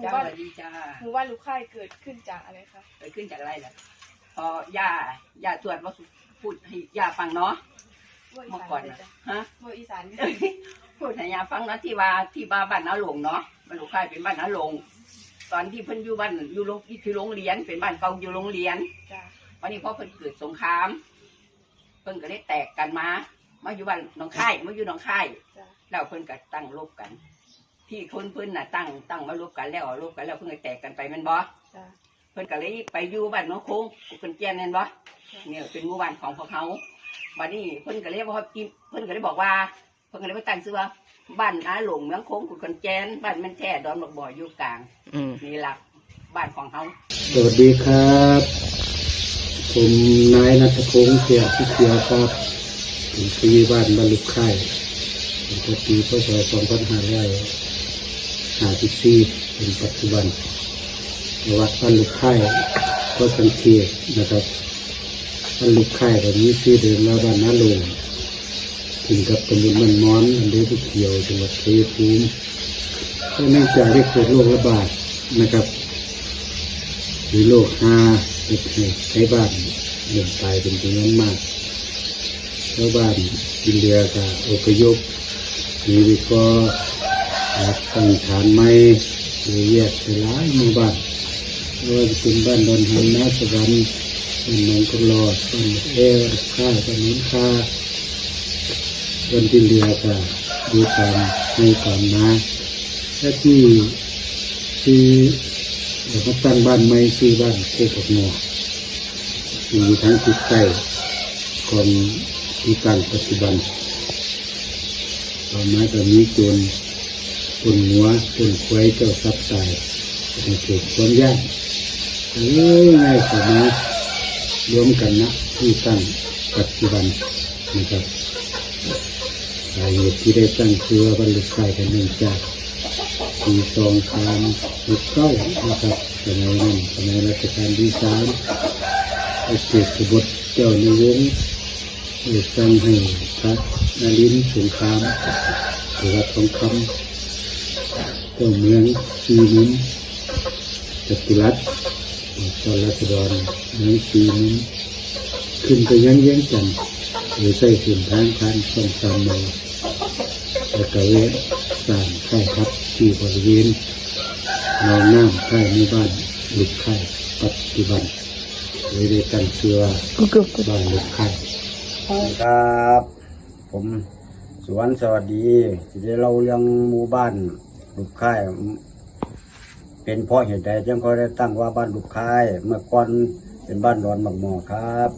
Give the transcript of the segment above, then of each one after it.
หมู่จ้าบ้านสวัสดีจ้าหมู่บ้านลูกค่ายเกิดขึ้นจากอะไรคะ เกิดขึ้นจากอะไรล่ะพอย่าย่าตรวจว่าพูดให้ย่าฟังเนาะว่าอีเมื่อสานก่อนเลยน่ะจ้ะฮะ ว่าอีสานพูดให้ย่าฟังเนาะที่ว่าที่บ้านบ้านนาหลงเนาะบ้านลูกค่ายเป็นบ้านนาหลง ตอนที่เพิ่นอยู่บ้านอยู่โรงที่โรงเรียนเป็นบ้านเก่าอยู่โรงเรียน จ้ะวันนี้พอเพิ่นเกิดสงคราม เพิ่นก็เลยแตกกันมา มาอยู่บ้านหนองค่ายมาอยู่หนองค่ายจ้ะแล้วเพิ่นก็ตั้งรบกัน ที่คนเพิ่นน่ะตั้งตั้งมารบกันแล้วรบกันแล้วเพิ่นก็แตกกันไปแมันบ่จ้ะเพิ่นก็เลยไปอยู่บ้านหน้องโค้งเพิ่นเจียนแม่นบ่เนี่ยเป็นหมู่บ้านของพวกเขาบัดนี้เพิ่นก็เลยบอกว่าเพิ่นก็เลยบอกว่า เพิ่นก็เลยไปตั้งชื่อว่าบ้านอาหลงเมืองโค้งกุดคนแจนบ้านแมันแท้ดอนบักบ่ออยู่กลางอืม นี่ล่ะบ้านของเขา สวัสดีครับ ผมนายนัทพงศ์เกียรติเขียวครับผมปีบ้านบรรลุกไข่ผมก็ปีพศ 2554เป็นปัจจุบันวัดบรรลุกไข่ก็สังเกตนะครับบรรลุกไข่แบบนี้ที่เดินมาบ้านน้าลงถึงกับตำบลมันม้อนอำเภอที่เขียวจังหวัดเชัยภูมิก็เนื่องจากได้เกิดโรคระบาดนะครับหรือโรคฮาเห็ดให้ใช้บ้านเลื่อนตายเป็นจำนวนมากชาวบ้านกินเรือกับอพยพมีวิเคราะห์ตั้งฐานไม้หรือแยกไปหลายหมู่บ้านไม่ว่าจะเป็นบ้านดอนหันนาสวรรค์บ้านหนองกระลอดบ้านเอวข้าบ้านนุ้นข้าบ้านกินเรือกับดูตามให้ตามนาและที่ที่แล้วก็ตั้งบ้านไม้ชื่อบ้านโคกหมออยู่ทั้งติดใต้ของที่ตั้งปัจจุบันต่อมาก็มีโจน คนหัวคนควายเจ้าทรัพย์ตายเป็นเกิดความยากเอ้ยง่ายเข้ามารวมกันนะที่ตั้งปัจจุบันนะครับสาเหตุที่ได้ตั้งเชื่อว่าบรรลุไข่กันเนื่องจากปีสองสามหกเก้านะครับสมัยนั้นสมัยรัชกาลที่สามพระเจ้าบทเจ้าในวงได้สร้างให้พระนรินทร์สงครามหรือว่าทองคำ เจ้าเมืองซีนินจตุรัสเจ้ารัชดรเมืองซีนินขึ้นไปยังเยี่ยงจันหรือใส่ขึ้นทางพันสองสามโมแล้วก็เวะสร้างค่าครับที่บริเวณนองน้ำค่ายหมู่บ้านหลุกค่าปัจจุบันเลยได้ตั้งชื่อบ้านหลุกค่าครับ ผมสวนสวัสดีที่ได้เล่าเรื่องหมู่บ้าน ลูกค่ายเป็นเพราะเหตุใดจึงเขาได้ตั้งว่าบ้านลูกค่าย เมื่อก่อนเป็นบ้านดอนบักหมอครับ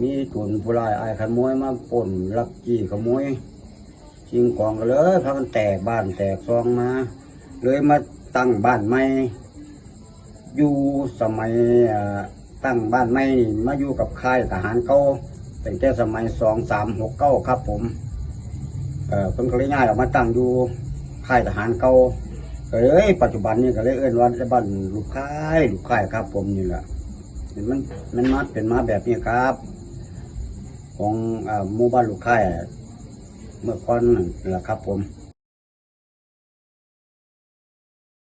มีตุนผู้ร้ายอายขโมยมาปล้นลักจี้ขโมยชิงของกันเลยพากันแตกบ้านแตกซองมา เลยมาตั้งบ้านใหม่อยู่สมัยตั้งบ้านใหม่นี่มาอยู่กับค่ายทหารเก่าตั้งแต่สมัยสองสามหกเก้าครับผม เออเพิ่นก็เลยย้ายออกมาตั้งอยู่ ค่ายทหารเก่าก็เลยปัจจุบันนี้ก็เลยเอิ้นว่าบ้านลูกค่ายลูกค่ายครับ ผมนี่แหละมันมันมาเป็นมาแบบนี้ครับ ของอ่าหมู่บ้านลูกค่ายเมื่อก่อนนั่นแหละครับผม